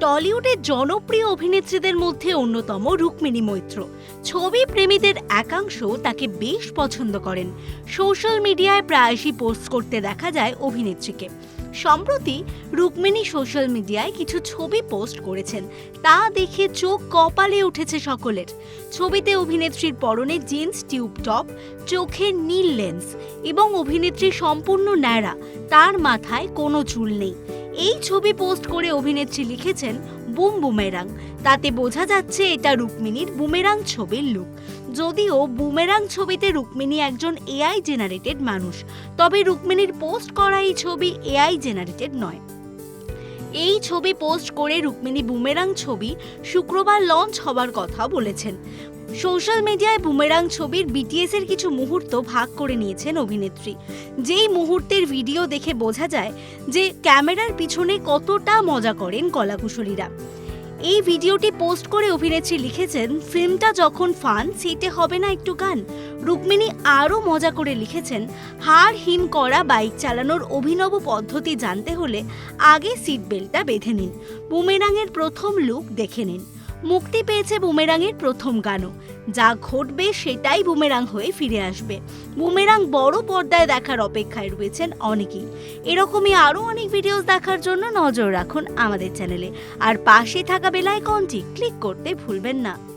টলিউডের জনপ্রিয় অভিনেত্রীদের মধ্যে অন্যতম রুক্মিণী মৈত্র। ছবি প্রেমীদের একাংশ তাকে বেশ পছন্দ করেন। সোশ্যাল মিডিয়ায় প্রায়শই পোস্ট করতে দেখা যায় অভিনেত্রীকে। সম্প্রতি রুক্মিণী সোশ্যাল মিডিয়ায় কিছু ছবি পোস্ট করেছেন। তা দেখে চোখ কপালে উঠেছে সকলের। ছবিতে অভিনেত্রীর পরনে জিন্স, টিউব টপ, চোখে নীল লেন্স এবং অভিনেত্রী সম্পূর্ণ ন্যাড়া। তার মাথায় কোনো চুল নেই। এই ছবি পোস্ট করে অভিনেত্রী লিখেছেন, বুম বুমেরাং। তাতে বোঝা যাচ্ছে এটা রুক্মিণীর বুমেরাং ছবির লুক যদিও বুমেরাং ছবিতে রুক্মিণী একজন এআই জেনারেটেড মানুষ, তবে রুক্মিণীর পোস্ট করা এই ছবি এআই জেনারেটেড নয়। এই ছবি পোস্ট করে রুক্মিণী বুমেরাং ছবি শুক্রবার লঞ্চ হবার কথা বলেছেন। সোশ্যাল মিডিয়ায় বুমেরাং ছবির বিটিএস এর কিছু মুহূর্ত ভাগ করে নিয়েছেন অভিনেত্রী। যেই মুহূর্তের ভিডিও দেখে বোঝা যায় যে ক্যামেরার পিছনে কতটা মজা করেন কলাকুশলীরা। এই ভিডিওটি পোস্ট করে অভিনেত্রী লিখেছেন, ফিল্মটা যখন ফান, সেটে হবে না একটু গান। রুক্মিণী আরও মজা করে লিখেছেন, হাড় হিম করা বাইক চালানোর অভিনব পদ্ধতি জানতে হলে আগে সিট বেল্টটা বেঁধে নিন। বুমেরাংয়ের প্রথম লুক দেখে নিন। মুক্তি পেয়েছে বুমেরাংয়ের প্রথম গানও। যা ঘটবে সেটাই বুমেরাং হয়ে ফিরে আসবে। বুমেরাং বড় পর্দায় দেখার অপেক্ষায় রয়েছেন অনেকেই। এরকমই আরও অনেক ভিডিওস দেখার জন্য নজর রাখুন আমাদের চ্যানেলে আর পাশে থাকা বেলায় কনটি ক্লিক করতে ভুলবেন না।